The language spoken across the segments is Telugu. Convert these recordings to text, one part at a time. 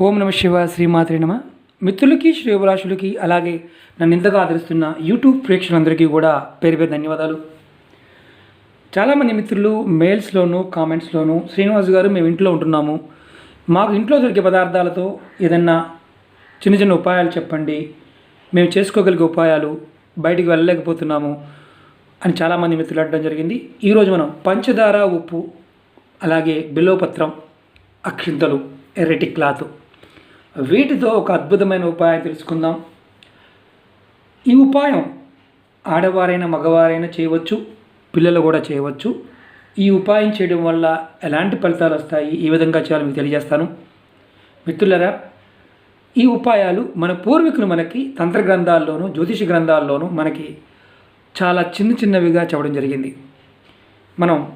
ఓం నమ శివ శ్రీమాత్రి నమ. మిత్రులకి శ్రేయభిలాషులకి అలాగే నన్ను ఇంతగా ఆదరిస్తున్న యూట్యూబ్ ప్రేక్షకులందరికీ కూడా పేరు పేరు ధన్యవాదాలు. చాలామంది మిత్రులు మెయిల్స్లోనూ కామెంట్స్లోనూ శ్రీనివాస్ గారు మేము ఇంట్లో ఉంటున్నాము. మాకు ఇంట్లో దొరికే పదార్థాలతో ఏదన్నా చిన్న చిన్న ఉపాయాలు చెప్పండి. మేము చేసుకోగలిగే ఉపాయాలు బయటికి వెళ్ళలేకపోతున్నాము అని చాలామంది మిత్రులు అడగడం జరిగింది. ఈరోజు మనం పంచదార ఉప్పు అలాగే బిల్వపత్రం అక్షింతలు ఎర్రటి క్లాత్ వీటితో ఒక అద్భుతమైన ఉపాయం తెలుసుకుందాం. ఈ ఉపాయం ఆడవారైనా మగవారైనా చేయవచ్చు పిల్లలు కూడా చేయవచ్చు. ఈ ఉపాయం చేయడం వల్ల ఎలాంటి ఫలితాలు వస్తాయి? ఈ విధంగా చేయాలో మీకు తెలియజేస్తాను. మిత్రులరా ఈ ఉపాయాలు మన పూర్వీకులు మనకి తంత్ర గ్రంథాల్లోనూ జ్యోతిష గ్రంథాల్లోనూ మనకి చాలా చిన్న చిన్నవిగా చెప్పడం జరిగింది. మనం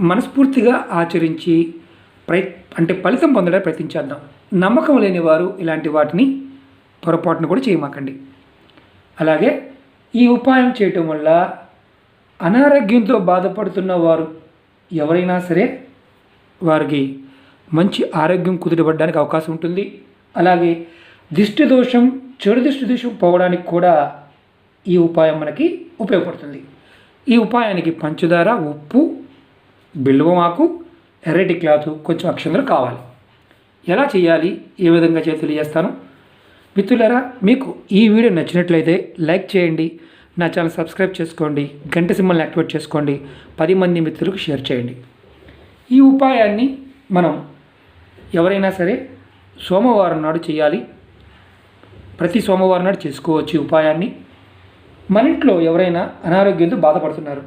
మనస్ఫూర్తిగా ఆచరించి ప్రయ అంటే ఫలితం పొందడానికి ప్రయత్నించేద్దాం నమ్మకం లేని వారు ఇలాంటి వాటిని పొరపాటును కూడా చేయమాకండి. అలాగే ఈ ఉపాయం చేయటం వల్ల అనారోగ్యంతో బాధపడుతున్న వారు ఎవరైనా సరే వారికి మంచి ఆరోగ్యం కుదిరబడడానికి అవకాశం ఉంటుంది. అలాగే దిష్టి దోషం చెడు దిష్టి దోషం పోవడానికి కూడా ఈ ఉపాయం మనకి ఉపయోగపడుతుంది. ఈ ఉపాయానికి పంచదార ఉప్పు బిల్వం ఆకు ఎర్రటి క్లాత్ కొంచెం అక్షంతలు కావాలి. ఎలా చేయాలి ఏ విధంగా చేసి తెలియజేస్తాను. మిత్రులారా మీకు ఈ వీడియో నచ్చినట్లయితే లైక్ చేయండి నా ఛానల్ సబ్స్క్రైబ్ చేసుకోండి గంట సింబల్ని యాక్టివేట్ చేసుకోండి పది మంది మిత్రులకు షేర్ చేయండి. ఈ ఉపాయాన్ని మనం ఎవరైనా సరే సోమవారం నాడు చేయాలి. ప్రతి సోమవారం నాడు చేసుకోవచ్చు ఈ ఉపాయాన్ని. మన ఇంట్లో ఎవరైనా అనారోగ్యంతో బాధపడుతున్నారు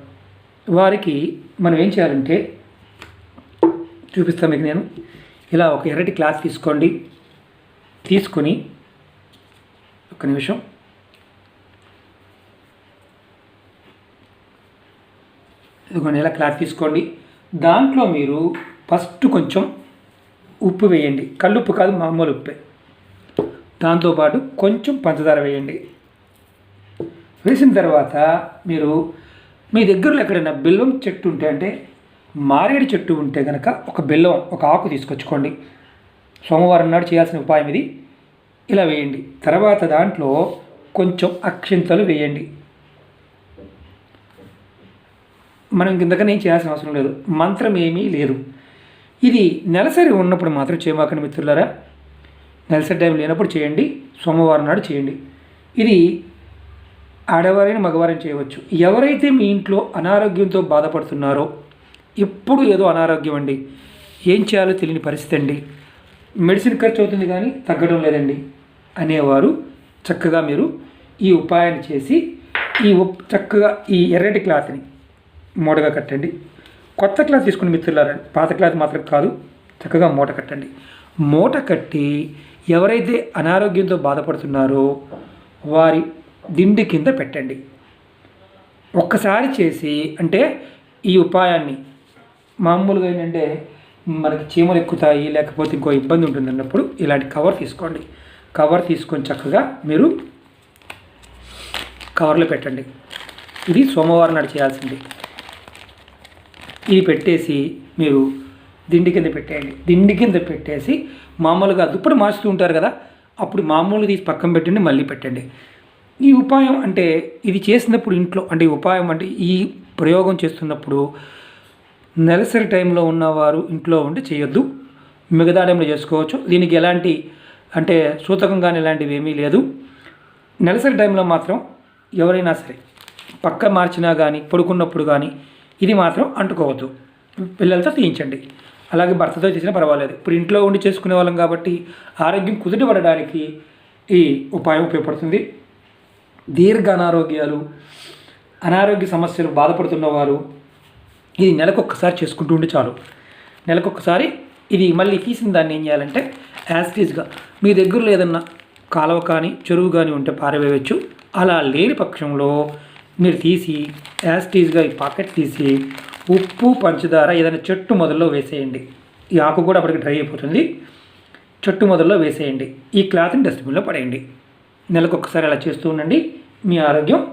వారికి మనం ఏం చేయాలంటే చూపిస్తాను మీకు నేను. ఇలా ఒక ఎర్రటి క్లాత్ తీసుకోండి. తీసుకొని ఒక నిమిషం. ఇదిగోండి ఇలా క్లాత్ తీసుకోండి. దాంట్లో మీరు ఫస్ట్ కొంచెం ఉప్పు వేయండి. కల్లుప్పు కాదు మామూలు ఉప్పే. దాంతోపాటు కొంచెం పంచదార వేయండి. వేసిన తర్వాత మీరు మీ దగ్గరలో ఎక్కడైనా బెల్లం చెట్టు ఉంటే అంటే మారేడు చెట్టు ఉంటే కనుక ఒక బెల్లం ఒక ఆకు తీసుకొచ్చుకోండి. సోమవారం నాడు చేయాల్సిన ఉపాయం ఇది. ఇలా వేయండి. తర్వాత దాంట్లో కొంచెం అక్షింతలు వేయండి. మనం ఇంతకన్నా ఏం చేయాల్సిన అవసరం లేదు. మంత్రం ఏమీ లేదు. ఇది నెలసరి ఉన్నప్పుడు మాత్రం చేయమాకండి మిత్రులారా. నెలసరి టైం లేనప్పుడు చేయండి. సోమవారం నాడు చేయండి. ఇది ఆడవారైన మగవారిని చేయవచ్చు. ఎవరైతే మీ ఇంట్లో అనారోగ్యంతో బాధపడుతున్నారో ఎప్పుడు ఏదో అనారోగ్యం అండి. ఏం చేయాలో తెలియని పరిస్థితి అండి. మెడిసిన్ ఖర్చు అవుతుంది కానీ తగ్గడం లేదండి అనేవారు చక్కగా మీరు ఈ ఉపాయాన్ని చేసి ఈ చక్కగా ఈ ఎర్రటి క్లాత్ని మూటగా కట్టండి. కొత్త క్లాత్ తీసుకుని మిత్రులారా పాత క్లాత్ మాత్రం కాదు చక్కగా మూట కట్టండి. మూట కట్టి ఎవరైతే అనారోగ్యంతో బాధపడుతున్నారో వారి దిండి కింద పెట్టండి. ఒక్కసారి చేసి అంటే ఈ ఉపాయాన్ని మామూలుగా ఏంటంటే మనకి చీమలు ఎక్కుతాయి లేకపోతే ఇంకో ఇబ్బంది ఉంటుంది అన్నప్పుడు ఇలాంటి కవర్ తీసుకోండి. కవర్ తీసుకొని చక్కగా మీరు కవర్లో పెట్టండి. ఇది సోమవారం నాడు చేయాల్సింది. ఇది పెట్టేసి మీరు దిండి కింద పెట్టేయండి. దిండి కింద పెట్టేసి మామూలుగా దుప్పటి మార్చుతూ ఉంటారు కదా అప్పుడు మామూలుగా తీసి పక్కన పెట్టండి మళ్ళీ పెట్టండి. ఈ ఉపాయం అంటే ఇది చేసినప్పుడు ఇంట్లో అంటే ఉపాయం అంటే ఈ ప్రయోగం చేస్తున్నప్పుడు నెలసరి టైంలో ఉన్నవారు ఇంట్లో ఉండి చేయొద్దు. మిగతా టైంలో చేసుకోవచ్చు. దీనికి ఎలాంటి అంటే సూతకం కానీ ఇలాంటివి ఏమీ లేదు. నెలసరి టైంలో మాత్రం ఎవరైనా సరే పక్క మార్చినా కానీ పడుకున్నప్పుడు కానీ ఇది మాత్రం అంటుకోవద్దు. పిల్లలతో తీయించండి. అలాగే భర్తతో చేసినా పర్వాలేదు. ఇప్పుడు ఇంట్లో ఉండి చేసుకునే వాళ్ళం కాబట్టి ఆరోగ్యం కుదుటపడడానికి ఈ ఉపాయం ఉపయోగపడుతుంది. దీర్ఘ అనారోగ్యాలు అనారోగ్య సమస్యలు బాధపడుతున్నవారు ఇది నెలకొకసారి చేసుకుంటూ ఉంటే చాలు. నెలకొకసారి ఇది మళ్ళీ తీసిన దాన్ని ఏం చేయాలంటే యాస్టీస్గా మీ దగ్గరలో ఏదన్నా కాలువ కానీ చెరువు కానీ ఉంటే పారవేయచ్చు అలా లేని పక్షంలో మీరు తీసి యాస్టీస్గా ఈ పాకెట్ తీసి ఉప్పు పంచదార ఏదైనా చెట్టు మొదల్లో వేసేయండి. ఈ ఆకు కూడా అప్పటికి డ్రై అయిపోతుంది. చెట్టు మొదల్లో వేసేయండి. ఈ క్లాత్ని డస్ట్బిన్లో పడేయండి. నెలకు ఒకసారి అలా చేస్తూ ఉండండి. మీ ఆరోగ్యం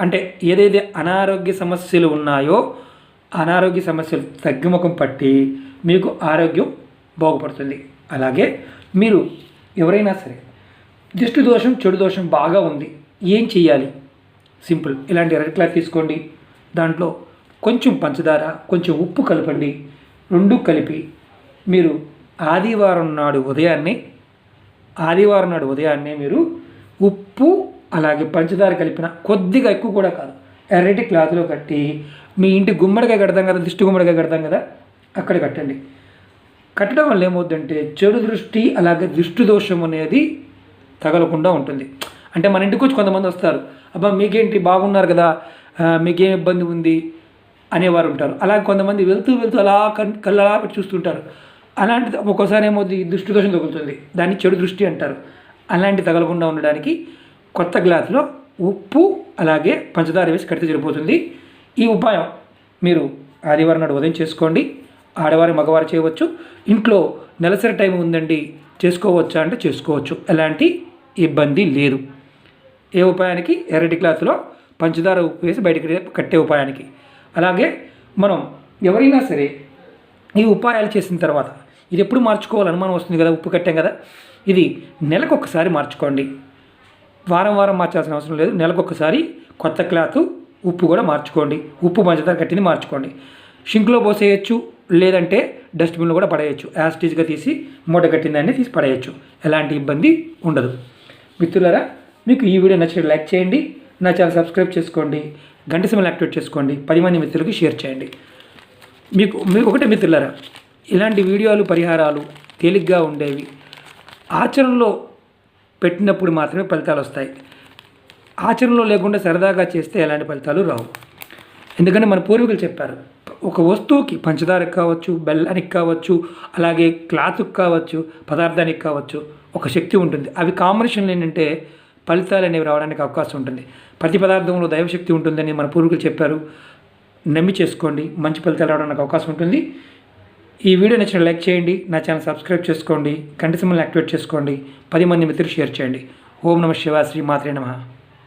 అంటే ఏదైతే అనారోగ్య సమస్యలు ఉన్నాయో అనారోగ్య సమస్యలు తగ్గుముఖం పట్టి మీకు ఆరోగ్యం బాగుపడుతుంది. అలాగే మీరు ఎవరైనా సరే దిష్టి దోషం చెడు దోషం బాగా ఉంది ఏం చేయాలి సింపుల్. ఇలాంటి రెడ్ క్లాత్ తీసుకోండి. దాంట్లో కొంచెం పంచదార కొంచెం ఉప్పు కలపండి. రెండు కలిపి మీరు ఆదివారం నాడు ఉదయాన్నే ఆదివారం నాడు ఉదయాన్నే మీరు ఉప్పు అలాగే పంచదార కలిపిన కొద్దిగా ఎక్కువ కూడా కాదు ఎర్రటి క్లాత్లో కట్టి మీ ఇంటి గుమ్మడికాయ కడతాం కదా దిష్టి గుమ్మడికాయ కడతాం కదా అక్కడ కట్టండి. కట్టడం వల్ల ఏమవుతుందంటే చెడు దృష్టి అలాగే దృష్టి దోషం అనేది తగలకుండా ఉంటుంది. అంటే మన ఇంటికి వచ్చి కొంతమంది వస్తారు అబ్బా మీకేంటి బాగున్నారు కదా మీకేం ఇబ్బంది ఉంది? అనేవారు ఉంటారు. అలాగే కొంతమంది వెళ్తూ వెళ్తూ అలా కళ్ళు అలా పెట్టి చూస్తుంటారు. అలాంటి ఒక్కోసారి ఏమవుతుంది దృష్టి దోషం తగులుతుంది. దాన్ని చెడు దృష్టి అంటారు. అలాంటి తగలకుండా ఉండడానికి కొత్త గ్లాసులో ఉప్పు అలాగే పంచదార వేసి కడితే సరిపోతుంది. ఈ ఉపాయం మీరు ఆదివారం నాడు ఉదయం చేసుకోండి. ఆడవారి మగవారు చేయవచ్చు. ఇంట్లో నెలసరి టైం ఉందండి చేసుకోవచ్చా అంటే చేసుకోవచ్చు. ఎలాంటి ఇబ్బంది లేదు. ఏ ఉపాయానికి? ఎర్రటి క్లాత్లో పంచదార ఉప్పు వేసి బయటకు కట్టే ఉపాయానికి. అలాగే మనం ఎవరైనా సరే ఈ ఉపాయాలు చేసిన తర్వాత ఇది ఎప్పుడు మార్చుకోవాలి? అనుమానం వస్తుంది కదా ఉప్పు కట్టాం కదా. ఇది నెలకు ఒకసారి మార్చుకోండి. వారం వారం మార్చాల్సిన అవసరం లేదు. నెలకు ఒకసారి కొత్త క్లాత్ ఉప్పు కూడా మార్చుకోండి. ఉప్పు పంచదార కట్టింది మార్చుకోండి. షింక్లో పోసేయచ్చు లేదంటే డస్ట్బిన్లో కూడా పడేయచ్చు. యాస్టీజ్గా తీసి మూట కట్టిందాన్ని తీసి పడేయచ్చు. ఎలాంటి ఇబ్బంది ఉండదు. మిత్రులారా మీకు ఈ వీడియో నచ్చినట్టు లైక్ చేయండి. నా ఛానల్ సబ్స్క్రైబ్ చేసుకోండి. గంట సమయం యాక్టివేట్ చేసుకోండి. పది మంది మిత్రులకి షేర్ చేయండి. మీకు మీకు ఒకటే మిత్రులారా ఇలాంటి వీడియోలు పరిహారాలు తేలిగ్గా ఉండేవి. ఆచరణలో పెట్టినప్పుడు మాత్రమే ఫలితాలు వస్తాయి. ఆచరణలో లేకుండా సరదాగా చేస్తే ఎలాంటి ఫలితాలు రావు. ఎందుకంటే మన పూర్వీకులు చెప్పారు ఒక వస్తువుకి పంచదారకు కావచ్చు బెల్లానికి కావచ్చు అలాగే క్లాత్కి కావచ్చు పదార్థానికి కావచ్చు ఒక శక్తి ఉంటుంది. అవి కాంబినేషన్లు ఏంటంటే ఫలితాలు అనేవి రావడానికి అవకాశం ఉంటుంది. ప్రతి పదార్థంలో దైవశక్తి ఉంటుందని మన పూర్వీకులు చెప్పారు. నమ్మి చేసుకోండి మంచి ఫలితాలు రావడానికి అవకాశం ఉంటుంది. ఈ వీడియో నచ్చిన లైక్ చేయండి నా ఛానల్ సబ్స్క్రైబ్ చేసుకోండి కంటి సింబల్ని యాక్టివేట్ చేసుకోండి పది మంది మిత్రులు షేర్ చేయండి. ఓం నమ శివ శ్రీ మాత్రే నమః.